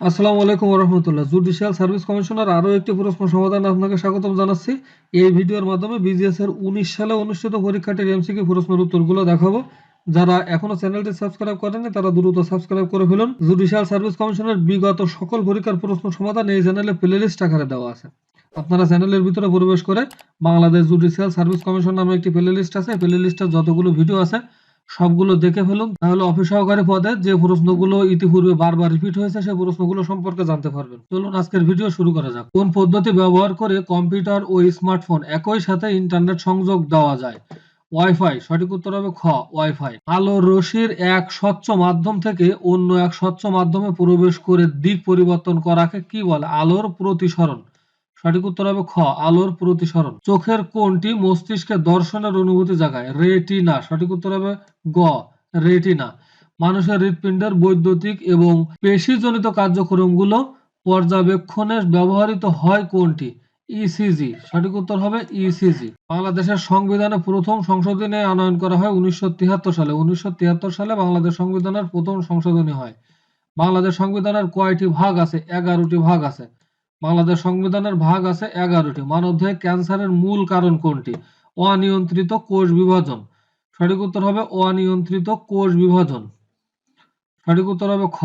আসসালামু আলাইকুম রহমতুল্লাহ judicial service commissioner, আরও একটি প্রশ্ন সমাধান আপনাকে স্বাগতম জানাচ্ছি। এই ভিডিওর মাধ্যমে বিজিএস এর উনিশ সালে অনুষ্ঠিত পরীক্ষাটির এমসিকিউ প্রশ্নের উত্তরগুলো দেখাবো। যারা এখনও চ্যানেলটি সাবস্ক্রাইব করেনি তারা দ্রুত সাবস্ক্রাইব করে ফেলুন। জুডিশিয়াল সার্ভিস কমিশনের বিগত সকল পরীক্ষার প্রশ্ন সমাধান এই চ্যানেলে প্লেলিস্ট আকারে দেওয়া আছে। আপনারা চ্যানেলের ভিতরে প্রবেশ করে বাংলাদেশ জুডিশিয়াল সার্ভিস কমিশন নামে একটি প্লেলিস্ট আছে। প্লেলিস্টে যতগুলো ভিডিও আছে সবগুলো দেখে ফেলুন। তাহলে অফিস সহকারী পদে যে প্রশ্নগুলো ইতিপূর্বে বারবার রিপিট হয়েছে সেই প্রশ্নগুলো সম্পর্কে জানতে পারবেন। চলুন আজকের ভিডিও শুরু করা যাক। কোন পদ্ধতি ব্যবহার করে কম্পিউটার ও স্মার্টফোন একই সাথে ইন্টারনেট সংযোগ দেওয়া যায়? ওয়াইফাই সঠিক উত্তর হবে খ ওয়াইফাই আলোর রশির এক স্বচ্ছ মাধ্যম থেকে অন্য এক স্বচ্ছ মাধ্যমে প্রবেশ করে দিক পরিবর্তন করাকে কি বলে? আলোর প্রতিসরণ। সঠিক উত্তর হবে খ, আলোর প্রতিসরণ। চোখের কোনটি মস্তিষ্কে দর্শনের অনুভূতি জাগায়। রেটিনা, সঠিক উত্তর হবে গ, রেটিনা। মানুষের হৃৎপিণ্ডের বৈদ্যুতিক এবং পেশিজনিত কার্যক্রমগুলো পর্যবেক্ষণে ব্যবহৃত হয় কোনটি ইসিজি সঠিক উত্তর হবে ইসিজি বাংলাদেশের সংবিধানে প্রথম সংশোধনী আনয়ন করা হয় উনিশশো তিয়াত্তর সালে। উনিশশো তিয়াত্তর সালে বাংলাদেশ সংবিধানের প্রথম সংশোধনী হয়। বাংলাদেশ সংবিধানের কয়টি ভাগ আছে? এগারোটি ভাগ আছে। বাংলাদেশ সংবিধানের ভাগ আছে এগারোটি। মানবদেহে ক্যান্সারের মূল কারণ কোনটি? অনিয়ন্ত্রিত কোষ বিভাজন। সঠিক উত্তর হবে অনিয়ন্ত্রিত কোষ বিভাজন। সঠিক উত্তর হবে খ।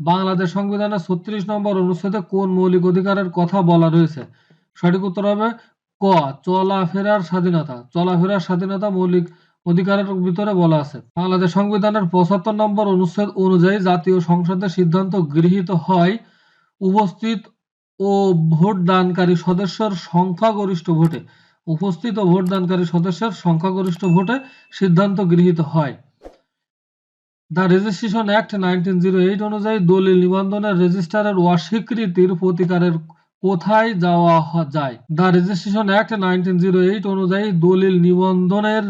বাংলাদেশ সংবিধানের ছত্রিশ নম্বর অনুচ্ছেদে কোন মৌলিক অধিকারের কথা বলা রয়েছে? সঠিক উত্তর হবে ক। চলাফেরার স্বাধীনতা। চলাফেরার স্বাধীনতা মৌলিক অধিকারের ভিতরে বলা আছে। বাংলাদেশ সংবিধানের পঁচাত্তর নম্বর অনুচ্ছেদ অনুযায়ী জাতীয় সংসদের সিদ্ধান্ত গৃহীত হয় উপস্থিত ও ভোট দানকারী সদস্যের সংখ্যাগরিষ্ঠ ভোটে, উপস্থিত ও ভোট দানকারী সদস্যের সংখ্যাগরিষ্ঠ ভোটে সিদ্ধান্ত গৃহীত হয়। The registration act nineteen zero eight অনুযায়ী দলিল নিবন্ধনের রেজিস্ট্রারের অস্বীকৃতির প্রতিকারের কোথায় যাওয়া যায়? The registration act nineteen zero eight অনুযায়ী দলিল নিবন্ধনের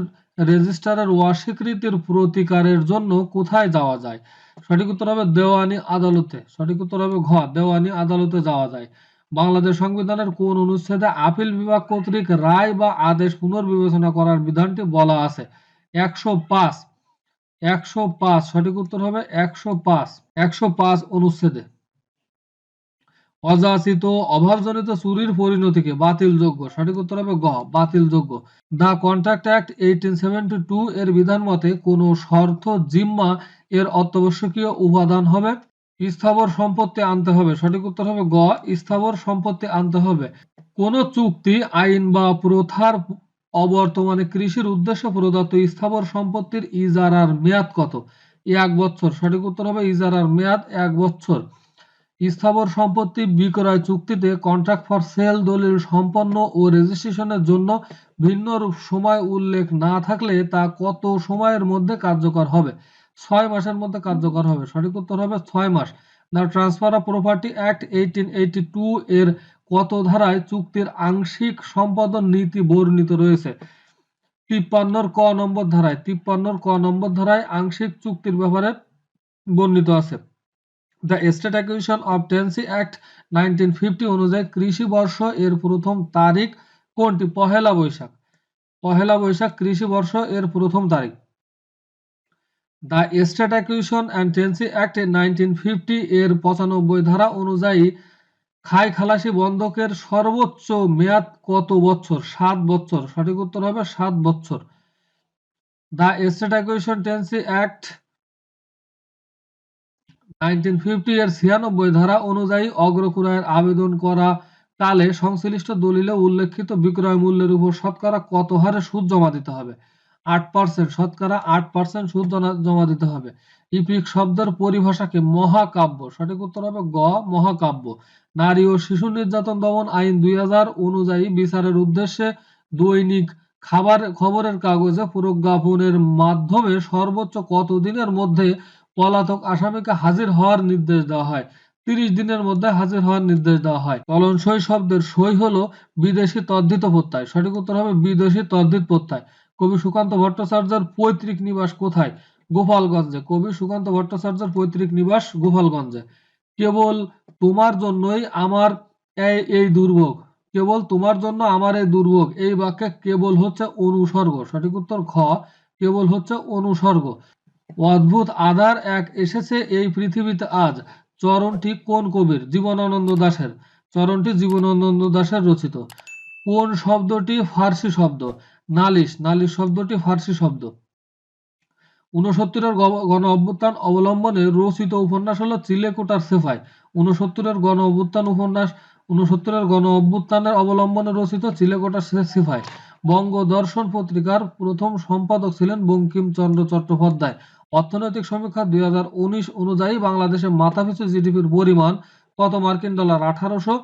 রেজিস্ট্রারের অস্বীকৃতির প্রতিকারের জন্য কোথায় যাওয়া যায়? সঠিক উত্তর হবে দেওয়ানি আদালতে। সঠিক উত্তর হবে ঘ, দেওয়ানি আদালতে যাওয়া যায়। বাংলাদেশ সংবিধানের কোন অনুচ্ছেদে আপিল বিভাগ কর্তৃক রায় বা আদেশ পুনর্বিবেচনা করার বিধানটি বলা আছে? একশো পাঁচ। একশো পাঁচ, সঠিক উত্তর হবে একশো পাঁচ। একশো পাঁচ অনুচ্ছেদে। অযাচিত অভাবজনিত চুরির পরিণতিকে বাতিলযোগ্য। সঠিক উত্তর হবে গ, বাতিলযোগ্য। The contract act eighteen seventy two এর বিধান মতে কোনো শর্ত জিম্মা এর অত্যাবশ্যকীয় উপাদান হবে। স্থাবর সম্পত্তি আনতে হবে। সঠিক উত্তর হবে গ, স্থাবর সম্পত্তি আনতে হবে। কোন চুক্তি, আইন বা প্রথার অবর্তমানে কৃষির উদ্দেশ্যে প্রদত্ত স্থাবর সম্পত্তির ইজারার মেয়াদ কত? এক বছর সঠিক উত্তর হবে ইজারার মেয়াদ এক বছর স্থাবর সম্পত্তি বিক্রয় চুক্তিতে কন্ট্রাক্ট ফর সেল দলিল সম্পন্ন ও রেজিস্ট্রেশনের জন্য ভিন্ন সময় উল্লেখ না থাকলে তা কত সময়ের মধ্যে কার্যকর হবে? ছয় মাসের মধ্যে কার্যকর হবে। সঠিক উত্তর হবে ছয় মাস। The transfer of property act eighteen এর কত ধারায় চুক্তির আংশিক সম্পাদন নীতি বর্ণিত রয়েছে? তিপ্পান্নর ক নম্বর ধারায়। তিপ্পান্নর ক নম্বর ধারায় আংশিক চুক্তির ব্যাপারে বর্ণিত আছে। The state acquisition of tenancy act nineteen fifty অনুযায়ী কৃষি বর্ষ এর প্রথম তারিখ কোনটি? পহেলা বৈশাখ। পহেলা বৈশাখ কৃষি বর্ষ এর প্রথম তারিখ। The state acquisition and tenancy act nineteen fifty এর পঁচানব্বই ধারা অনুযায়ী খাই খালাসি বন্ধকের সর্বোচ্চ মেয়াদ কত বছর? সাত বছর। সঠিক উত্তর হবে সাত বছর। The state acquisition tenancy act nineteen fifty এর ছিয়ানব্বই ধারা অনুযায়ী অগ্রক্রয়ের আবেদন করা কালে সংশ্লিষ্ট দলিলে উল্লেখিত বিক্রয় মূল্যের উপর শতকরা কত হারে সুদ জমা দিতে হবে? আট পার্সেন্ট শতকরা আট পার্সেন্ট সুদ জমা দিতে হবে। ইপিক শব্দের পরিভাষাকে মহাকাব্য, সঠিক উত্তর হবে গ, মহাকাব্য। নারী ও শিশু নির্যাতন দমন আইন দুই হাজার অনুযায়ী বিচারের উদ্দেশ্যে দৈনিক খাবার খবরের কাগজে প্রজ্ঞাপনের মাধ্যমে সর্বোচ্চ কত দিনের মধ্যে পলাতক আসামিকে হাজির হওয়ার নির্দেশ দেওয়া হয়। তিরিশ দিনের মধ্যে হাজির হওয়ার নির্দেশ দেওয়া হয়। চলন সই শব্দের সই হলো বিদেশি তদ্ধিত প্রত্যয়। সঠিক উত্তর হবে বিদেশি তদ্ধিত প্রত্যয়। কবি সুকান্ত ভট্টাচার্যের পৈতৃক নিবাস কোথায়? গোপালগঞ্জে। কবি সুকান্ত ভট্টাচার্যের পৈতৃক নিবাস গোপালগঞ্জে। কেবল তোমার জন্যই আমার এই এই দুর্ভোগ। কেবল তোমার জন্য আমার এই দুর্ভোগ। এই বাক্যে কেবল হচ্ছে অনুসর্গ। সঠিক উত্তর খ কেবল হচ্ছে অনুসর্গ। অদ্ভুত আধার এক এসেছে এই পৃথিবীতে আজ। চরণটি কোন কবির? জীবনানন্দ দাশের। চরণটি জীবনানন্দ দাশের রচিত। কোন শব্দটি ফার্সি শব্দ? নালিশ। নালিশ শব্দটি ফার্সি শব্দ। ঊনসত্তরের গণ- অভ্যুত্থান অবলম্বনে রচিত উপন্যাস হলো চিলেকোটার সেফাই। ঊনসত্তরের গণ অভ্যুত্থান উপন্যাস, ঊনসত্তরের গণ অভ্যুত্থানের অবলম্বনে রচিত চিলেকোটার সেফাই। বঙ্গদর্শন পত্রিকার প্রথম সম্পাদক ছিলেন বঙ্কিমচন্দ্র চট্টোপাধ্যায়। অর্থনৈতিক সমীক্ষা দুই হাজার উনিশ অনুযায়ী বাংলাদেশে মাথাপিছু জিডিপির পরিমাণ কত মার্কিন ডলার? আঠারোশো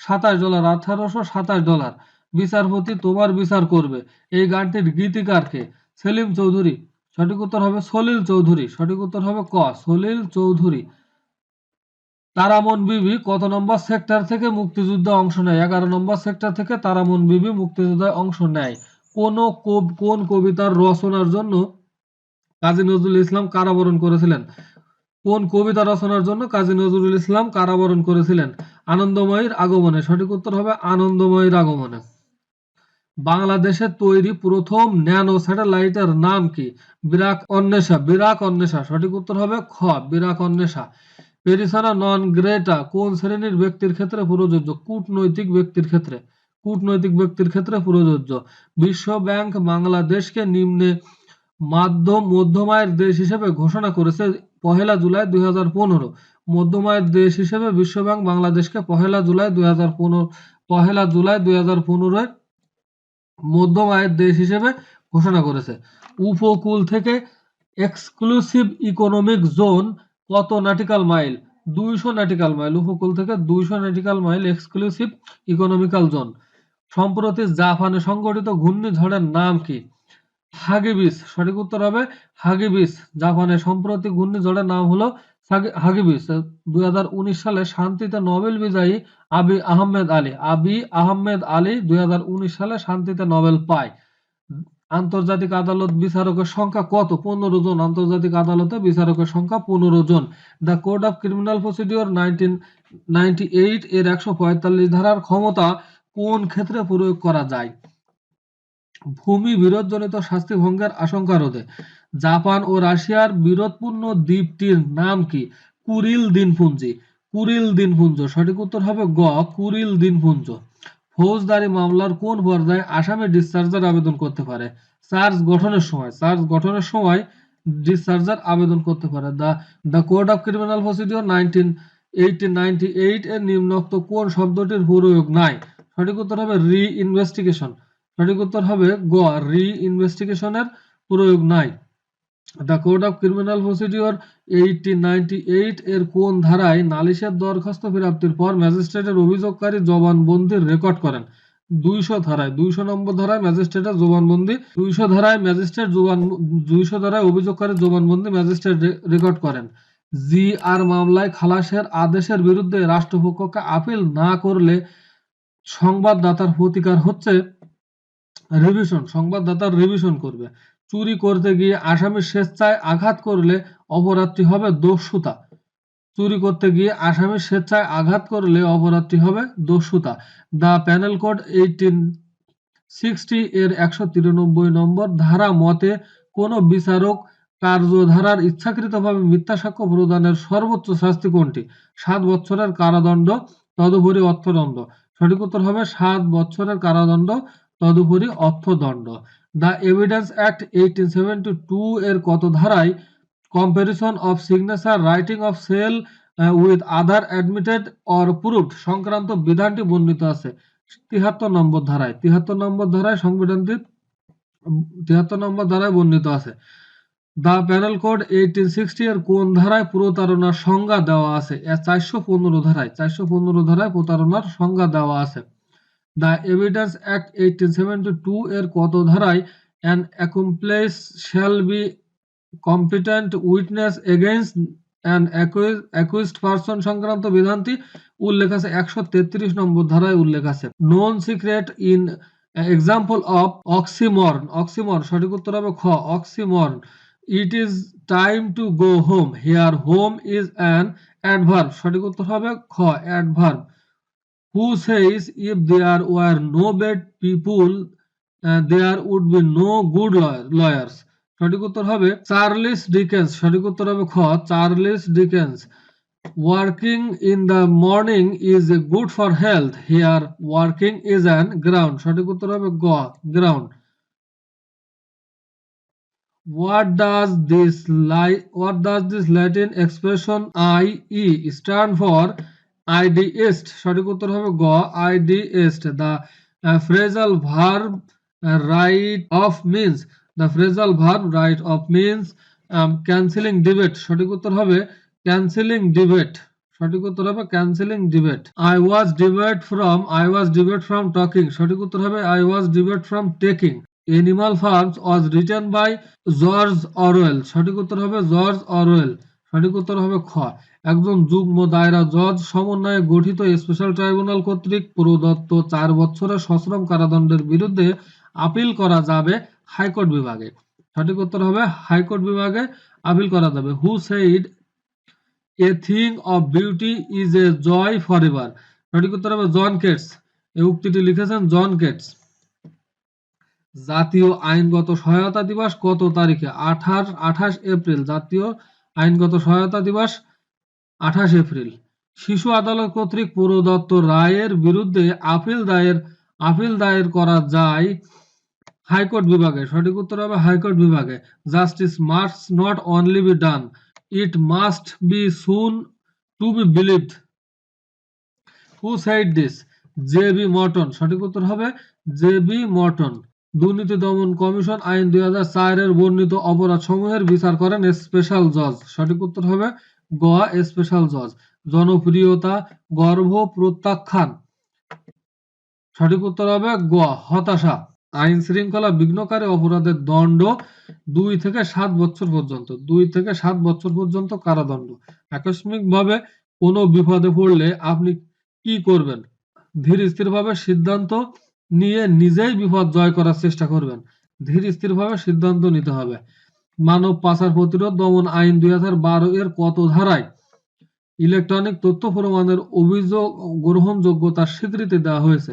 সাতাশ ডলার। আঠারোশো সাতাশ ডলার। বিচারপতি তোমার বিচার করবে। এই গানটির গীতিকার কে সেলিম চৌধুরী। সঠিক উত্তর হবে সলিল চৌধুরী। সঠিক উত্তর হবে ক? সলিল চৌধুরী। তারামন বিবি কত নম্বর সেক্টর থেকে মুক্তিযুদ্ধে অংশ নেয়? এগারো নম্বর সেক্টর থেকে তারামন বিবি মুক্তিযুদ্ধে অংশ নেয়। কোন কবিতার রচনার জন্য কাজী নজরুল ইসলাম কারাবরণ করেছিলেন। কোন কবিতা রচনার জন্য কাজী নজরুল ইসলাম কারাবরণ করেছিলেন? আনন্দময়ীর আগমনে। সঠিক উত্তর হবে আনন্দময়ীর আগমনে। বাংলাদেশে তৈরি প্রথম ন্যানো স্যাটেলাইটের নাম কি? বিরাক অন্বেষা বিরাক অন্বেষা। সঠিক উত্তর হবে খ, বিরাক অন্বেষা। পেরিসানা নন গ্রেটা কোন শ্রেণির ব্যক্তির ক্ষেত্রে প্রযোজ্য? কূটনৈতিক ব্যক্তির ক্ষেত্রে। কূটনৈতিক ব্যক্তির ক্ষেত্রে প্রযোজ্য। বিশ্ব ব্যাংক বাংলাদেশকে নিম্নে মাধ্যম মধ্যমায়ের দেশ হিসেবে ঘোষণা করেছে পহেলা জুলাই দুই হাজার পনেরো। মধ্যমায়ের দেশ হিসেবে বিশ্ব ব্যাংক বাংলাদেশকে পহেলা জুলাই দুই পহেলা জুলাই দুই হাজার পনেরোয় দেশ হিসেবে ঘোষণা করেছে। উপকূল থেকে এক্সক্লুসিভ ইকোনমিক জোন কত নাটিক্যাল মাইল? দুইশো নাটিক্যাল মাইল। উপকূল থেকে দুইশো nautical mile exclusive economical zone. সম্প্রতি জাপানে সংঘটিত ঘূর্ণিঝড়ের নাম কি? হাগিবিস, সঠিক উত্তর হবে হাগিবিস জাপানে সম্প্রতি ঘূর্ণিঝড়ের নাম হলো হাগি- হাগিবিস। দু হাজার উনিশ সালে শান্তিতে নোবেল বিজয়ী আবি আহমেদ আলী। আবি আহমেদ আলী দুই হাজার উনিশ সালে শান্তিতে নোবেল পায়। আন্তর্জাতিক আদালত বিচারকের সংখ্যা কত? পনেরো জন। আন্তর্জাতিক আদালতে বিচারকের সংখ্যা পনেরো জন। The code of criminal procedure nineteen ninety eight এর একশো পঁয়তাল্লিশ ধারার ক্ষমতা কোন ক্ষেত্রে প্রয়োগ করা যায়? ভূমি বিরোধজনিত শাস্তি ভঙ্গের আশঙ্কা রোধে। জাপান ও রাশিয়ার বিরোধপূর্ণ দ্বীপটির নাম কি? কুরিল দ্বীপপুঞ্জি কুরিল দ্বীপপুঞ্জ সঠিক উত্তর হবে গ কুরিল দ্বীপপুঞ্জ ফৌজদারি মামলার কোন পর্যায়ে আসামি ডিসচার্জের আবেদন করতে পারে? চার্জ গঠনের সময়। চার্জ গঠনের সময় ডিসচার্জের আবেদন করতে পারে। The the code of criminal procedure nineteen eighteen ninety eight এর নিম্নোক্ত কোন শব্দটির প্রয়োগ নাই? সঠিক উত্তর হবে রি ইনভেস্টিগেশন। সঠিক উত্তর হবে গ রি ইনভেস্টিগেশনের প্রয়োগ নাই। The code of criminal procedure eighteen এর কোন ধারায় নালিশের দরখাস্ত প্রাপ্তির পর ম্যাজিস্ট্রেটের অভিযোগকারী জবানবন্দির রেকর্ড করেন? দুইশো ধারায়, দুইশো নম্বর ধারায় ম্যাজিস্ট্রেটের জবানবন্দি, দুইশো ধারায় ম্যাজিস্ট্রেট জবান, দুইশো ধারায় অভিযোগকারী জবানবন্দি ম্যাজিস্ট্রেট রেকর্ড করেন। জি আর মামলায় খালাসের আদেশের বিরুদ্ধে রাষ্ট্রপক্ষকে আপিল না করলে সংবাদদাতার প্রতিকার হচ্ছে রিভিশন সংবাদদাতার রিভিশন করবে। চুরি করতে গিয়ে আসামি স্বেচ্ছায় আঘাত করলে অপরাধটি হবে দস্যুতা। চুরি করতে গিয়ে আসামি স্বেচ্ছায় আঘাত করলে অপরাধটি হবে দস্যুতা। The penal code eighteen sixty এর একশো তিরানব্বই নম্বর ধারা মতে কোন বিচারক কার্যধারার ইচ্ছাকৃতভাবে মিথ্যা সাক্ষ্য প্রদানের সর্বোচ্চ শাস্তি কোনটি? সাত বছরের কারাদণ্ড, তদুপরি অর্থদণ্ড। সঠিক উত্তর হবে সাত বছরের কারাদণ্ড তদুপরি অর্থদণ্ড। The evidence act eighteen seventy two এর কত ধারায় comparison of signature writing of seal with others admitted or proved সংক্রান্ত বিধানটি বর্ণিত আছে। তিহাত্তর নম্বর ধারায়। তিহাত্তর নম্বর ধারায় সংবিধানটি, তিহাত্তর নম্বর ধারায় বর্ণিত আছে। The penal code eighteen sixty এর কোন ধারায় প্রতারণার সংজ্ঞা দেওয়া আছে? চারশো পনেরো ধারায়, চারশো পনেরো ধারায় প্রতারণার সংজ্ঞা দেওয়া আছে। The evidence act eighteen seventy two এর কত ধারায় an accomplice shall be competent witness against an accused person সংক্রান্ত বিধানটি উল্লেখ আছে একশো তেত্রিশ নম্বর ধারায় উল্লেখ আছে। Non secret in example of oxymoron oxymoron সঠিক উত্তর হবে খ oxymoron it is time to go home here home is an adverb সঠিক উত্তর হবে খ adverb who says if there were no bad people uh, there would be no good lawyer, lawyers সঠিক উত্তর হবে চার্লিস ডিকেন্স সঠিক উত্তর হবে খ Charles Dickens working in the morning is good for health here working is an ground সঠিক উত্তর হবে গ ground What does this li- what does this Latin expression IE stand for? Id est সঠিক উত্তর হবে গ id est the phrasal verb write off means the phrasal verb write off means cancelling debate সঠিক উত্তর হবে cancelling ডিবেট সঠিক উত্তর হবে cancelling debate I was debarred from I was debarred from talking সঠিক উত্তর হবে I was debarred from taking Animal Farm was written by George Orwell সঠিক উত্তর হবে জর্জ অরওয়েল সঠিক উত্তর হবে খ। একজন যুগ্ম দায়রা জজ সমন্বয়ে গঠিত স্পেশাল ট্রাইব্যুনাল কর্তৃক প্রদত্ত চার বছরের সশ্রম কারাদণ্ডের বিরুদ্ধে আপিল করা যাবে হাইকোর্ট বিভাগে। সঠিক উত্তর হবে হাইকোর্ট বিভাগে আপিল করা যাবে। Who said a thing of beauty is a joy for ever সঠিক উত্তর হবে জন কেটস। এই উক্তিটি লিখেছেন জন কেটস। জাতীয় আইনগত সহায়তা দিবস কত তারিখে? আঠাশ আঠাশ এপ্রিল। জাতীয় আইনগত সহায়তা দিবস আঠাশ এপ্রিল। শিশু আদালত কর্তৃক প্রদত্ত রায়ের বিরুদ্ধে আপিল দায়ের আপিল দায়ের করা যায় হাইকোর্ট বিভাগে। সঠিক উত্তর হবে হাইকোর্ট বিভাগে। Justice must not only be done. It must be seen to be believed. Who said this? J B Morton. সঠিক উত্তর হবে জে বি মর্টন। দুর্নীতি দমন কমিশন আইন দুই হাজার চারের বর্ণিত অপরাধ সমূহের বিচার করেন স্পেশাল জজ। সঠিক উত্তর হবে গ স্পেশাল জজ জনপ্রিয়তা গর্ভ প্রত্যাখ্যান। সঠিক উত্তর হবে গ হতাশা। আইন শৃঙ্খলা বিঘ্নকারী অপরাধের দণ্ড দুই থেকে সাত বছর পর্যন্ত, দুই থেকে সাত বছর পর্যন্ত কারাদণ্ড। আকস্মিকভাবে কোনো বিপদে পড়লে আপনি কি করবেন? ধীর স্থিরভাবে সিদ্ধান্ত নিয়ে নিজেই বিপদ জয় করার চেষ্টা করবেন। ধীর স্থিরভাবে সিদ্ধান্ত নিতে হবে। মানব পাচার প্রতিরোধ দমন আইন দুই এর কত ধারায় ইলেকট্রনিক তথ্য প্রমাণের অভিযোগ গ্রহণযোগ্যতার স্বীকৃতি দেওয়া হয়েছে।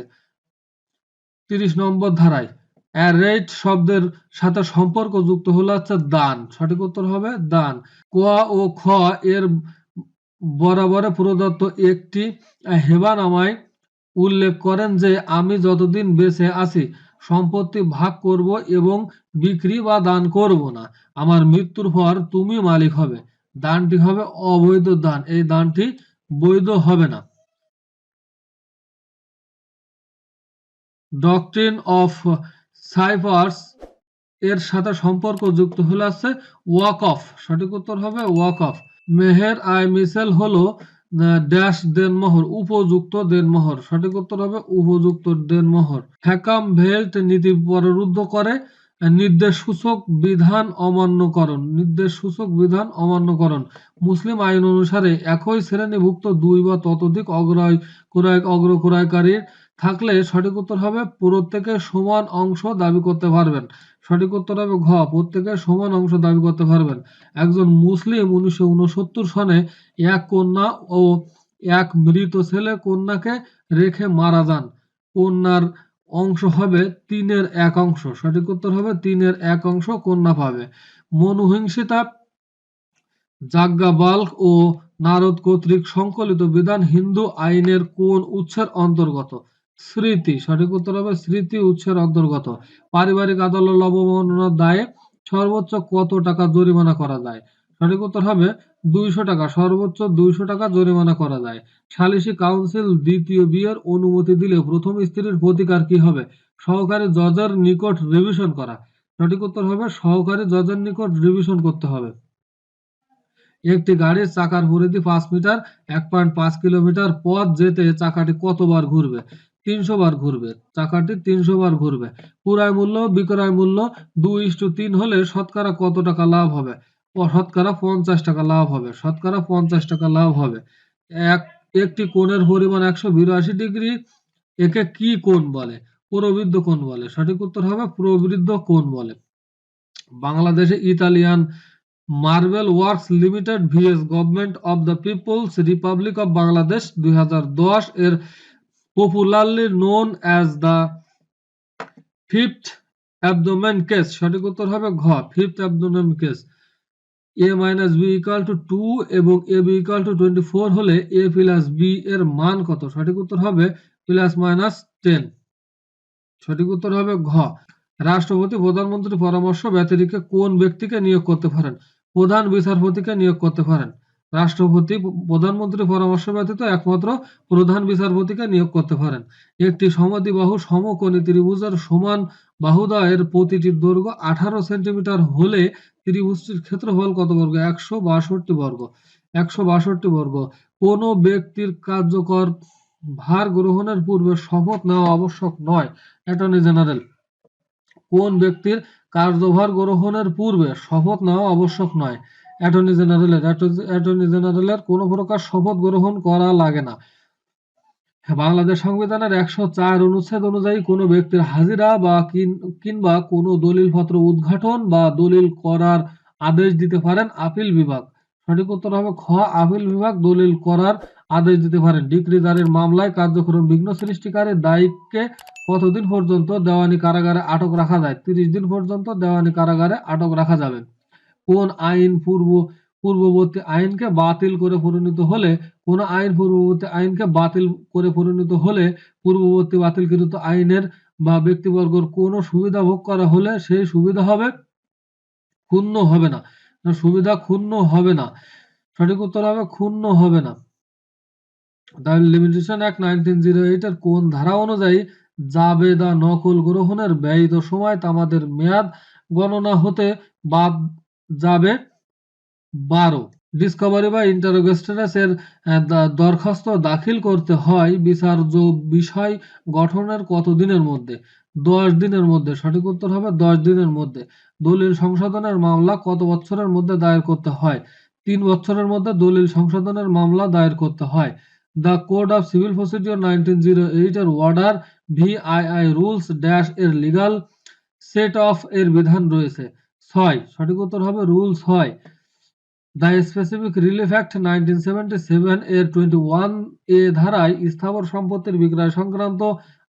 তিরিশ নম্বর ধারায় অ্যারেট শব্দের সাথে সম্পর্ক যুক্ত হলো হচ্ছে দান সঠিক উত্তর হবে দান ক ও খ এর বরাবরে প্রদত্ত একটি হেবানামায় উল্লেখ করেন যে, আমি যতদিন বেঁচে আছি সম্পত্তি ভাগ করব এবং বিক্রি বা দান করব না। আমার মৃত্যুর পর তুমি মালিক হবে। দানটি হবে অবৈধ দান। এই দানটি বৈধ হবে না। ডকট্রিন অফ সাইফার্স এর সাথে সম্পর্ক যুক্ত হলে আছে ওয়াক অফ সঠিক উত্তর হবে ওয়াক অফ মেহের আই মিসেল হলো ড্যাশ দেনমোহর উপযুক্ত দেনমোহর সঠিক উত্তর হবে উপযুক্ত দেনমোহর হ্যাকাম ভেল্ট নীতি পররুদ্ধ করে, নির্দেশ সূচক বিধান অমান্যকরণ। নির্দেশ সূচক বিধান অমান্যকরণ। মুসলিম আইন অনুসারে একই শ্রেণীভুক্ত দুই বা ততোধিক অগ্রয় ক্রয় অগ্র ক্রয়কারীর থাকলে সঠিক উত্তর হবে প্রত্যেকের সমান অংশ দাবি করতে পারবেন। সঠিক উত্তর হবে ঘ। প্রত্যেকের সমান অংশ দাবি করতে পারবেন। একজন মুসলিম উনিশশো উনসত্তর সনে এক কন্যা ও এক মৃত ছেলে কন্যাকে রেখে মারা যান। কন্যার অংশ হবে তিনের এক অংশ। সঠিক উত্তর হবে তিনের এক অংশ কন্যা পাবে। মনুহিংসিতা যাজ্ঞাবাল্ক ও নারদ কর্তৃক সংকলিত বিধান হিন্দু আইনের কোন উৎসের অন্তর্গত? স্মৃতি, সঠিক উত্তর হবে স্মৃতি উৎসের অন্তর্গত। পারিবারিক আদালত অবমাননার দায়ে সর্বোচ্চ কত টাকা জরিমানা করা যায়? সঠিক উত্তর হবে দুইশো টাকা, সর্বোচ্চ দুইশো টাকা জরিমানা করা যায়। সালিসি কাউন্সিল দ্বিতীয় বিয়ের অনুমতি দিলে প্রথম স্ত্রীর প্রতিকার কি হবে? সহকারী জজের নিকট রিভিশন করা। সঠিক উত্তর হবে সহকারী জজের নিকট রিভিশন করতে হবে। একটি গাড়ির চাকার পরিধি পাঁচ মিটার, এক পয়েন্ট পাঁচ কিলোমিটার পথ যেতে চাকাটি কতবার ঘুরবে? তিনশো বার ঘুরবে। চাকাটি তিনশো বার ঘুরবে। ক্রয় মূল্য, বিক্রয় মূল্য দুই ইস্টু তিন হলে শতকরা কত টাকা লাভ হবে? শতকরা পঞ্চাশ টাকা লাভ হবে। শতকরা পঞ্চাশ টাকা লাভ হবে। এক, একটি কোণের পরিমাণ একশো বিরাশি ডিগ্রি, একে কি কোণ বলে? প্রবৃদ্ধ কোণ বলে। সঠিক উত্তর হবে প্রবৃদ্ধ কোণ বলে। বাংলাদেশে Italian marble works limited vs government of the people's republic of Bangladesh দুই হাজার দশ এর popularly known as the fifth abdomen case. সঠিক উত্তর হবে ঘ fifth amendment case A minus B equal to two এবং A B equal to twenty four হলে এ প্লাস বি এর মান কত? সঠিক উত্তর হবে প্লাস মাইনাস টেন সঠিক উত্তর হবে ঘ। রাষ্ট্রপতি প্রধানমন্ত্রী পরামর্শ ব্যতিরিক্ত কোন ব্যক্তিকে নিয়োগ করতে পারেন? প্রধান বিচারপতিকে নিয়োগ করতে পারেন। রাষ্ট্রপতি প্রধানমন্ত্রী পরামর্শ ব্যতীত একমাত্র প্রধান বিচারপতিকে নিয়োগ করতে পারেন। একটি সমদ্বিবাহু সমকোণী ত্রিভুজের সমান বাহুদ্বয়ের প্রতিটি দৈর্ঘ্য আঠারো সেন্টিমিটার হলে ত্রিভুজটির ক্ষেত্রফল কত বর্গ? একশো বাষট্টি বর্গ। একশো বাষট্টি বর্গ। কোনো ব্যক্তির কার্যকর ভার গ্রহণের পূর্বে শপথ নেওয়া আবশ্যক নয়। অ্যাটর্নি জেনারেল, কোন ব্যক্তির কার্যভার গ্রহণের পূর্বে শপথ নেওয়া আবশ্যক নয়? অ্যাটর্নি জেনারেলের অ্যাটর্নি জেনারেলের কোনো প্রকার শপথ গ্রহণ করা লাগে না। বাংলাদেশ সংবিধানের একশো চার অনুচ্ছেদ অনুযায়ী কোনো ব্যক্তির হাজিরা বা কিংবা কোনো দলিলপত্র উদ্ঘাটন বা দলিল করার আদেশ দিতে পারেন আপিল বিভাগ। সঠিক উত্তর হবে খ, আপিল বিভাগ দলিল করার আদেশ দিতে পারেন। ডিক্রিদারের মামলায় কার্যক্রম বিঘ্ন সৃষ্টিকারী দায়ীকে কতদিন পর্যন্ত দেওয়ানি কারাগারে আটক রাখা যায়? তিরিশ দিন পর্যন্ত দেওয়ানি কারাগারে আটক রাখা যাবে। কোন আইন পূর্ব, পূর্ববর্তী আইনকে বাতিল করে পরিণত হলে, কোন আইন পূর্ববর্তী আইনকে বাতিল করে পরিণত হলে, পূর্ববর্তী বাতিলকৃত আইনের বা ব্যক্তিবর্গর কোনো সুবিধা ভোগ করা হলে সেই সুবিধা হবে? ক্ষুণ্ণ হবে না। সুবিধা ক্ষুণ্ণ হবে না। সঠিক উত্তর হবে ক্ষুণ্ণ হবে না। The limitation act nineteen zero এইটের কোন ধারা অনুযায়ী জাবেদা নকল গ্রহণের ব্যয়িত সময় তামাদের মেয়াদ গণনা হতে বাদ যাবে বারো। ডিসকভারি বা ইন্টারোগেস্টারাস এর দরখাস্ত দাখিল করতে হয় বিচার্য বিষয় গঠনের কত দিনের মধ্যে? দশ দিনের মধ্যে। সঠিক উত্তর হবে দশ দিনের মধ্যে। দলিল সংশোধনের মামলা কত বছরের মধ্যে দায়ের করতে হয়? তিন বছরের মধ্যে দলিল সংশোধনের মামলা দায়ের করতে হয়। The code of civil procedure nineteen zero eight এর অর্ডার ভিআইআই রুলস ড্যাশ এর লিগাল সেট অফ এর বিধান রয়েছে। ছয়, সঠিক উত্তর হবে রুল ছয়। The specific relief act nineteen seventy seven এর টোয়েন্টি ওয়ান এ ধারায় স্থাবর সম্পত্তির বিক্রয় সংক্রান্ত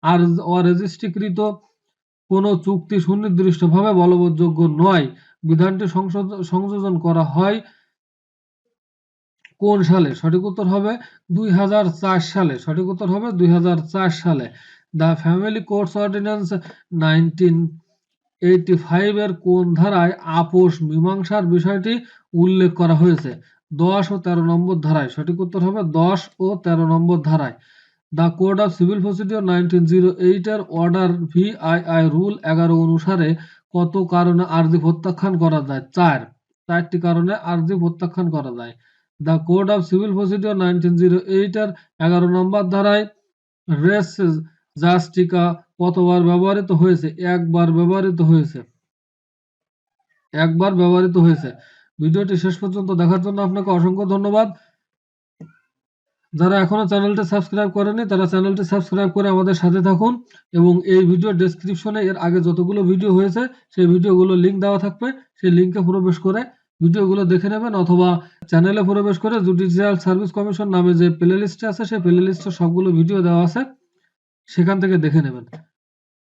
আর অরেজিস্ট্রিকৃত কোনো চুক্তি সুনির্দিষ্টভাবে বলবৎযোগ্য নয়। বিধানটি সংযোজন করা হয় কোন সালে? সঠিক উত্তর হবে দুই হাজার চার সালে। সঠিক উত্তর হবে দুই হাজার চার সালে। The family courts ordinance nineteen eighty five এর কোন ধারায় আপোষ মীমাংসার বিষয়টি উল্লেখ করা হয়েছে? দশ ও তেরো নম্বর ধারায়। সঠিক উত্তর হবে দশ ও তেরো নম্বর ধারায়। The code of civil procedure nineteen zero eight এর অর্ডার ভিআইআই রুল এগারো অনুসারে কত কারণে আর্জি প্রত্যাখ্যান করা যায়? চার। চারটি কারণে আর্জি প্রত্যাখ্যান করা যায়। The code of civil procedure nineteen zero এইটের এগারো নম্বর ধারায় রেস জাস্টিকা কতবার ব্যবহৃত হয়েছে? একবার ব্যবহৃত হয়েছে। একবার ব্যবহৃত হয়েছে। ভিডিওটি শেষ পর্যন্ত দেখার জন্য আপনাকে অসংখ্য ধন্যবাদ। যারা এখনও চ্যানেলটি সাবস্ক্রাইব করেনি তারা চ্যানেলটি সাবস্ক্রাইব করে আমাদের সাথে থাকুন এবং এই ভিডিও ডেসক্রিপশনে এর আগে যতগুলো ভিডিও হয়েছে, সেই ভিডিওগুলো লিংক দেওয়া থাকবে। সেই লিঙ্কে প্রবেশ করে ভিডিওগুলো দেখে নেবেন অথবা চ্যানেলে প্রবেশ করে জুডিশিয়াল সার্ভিস কমিশন নামে যে প্লে লিস্টে আছে, সেই প্লে লিস্টে সবগুলো ভিডিও দেওয়া আছে, সেখান থেকে দেখে নেবেন।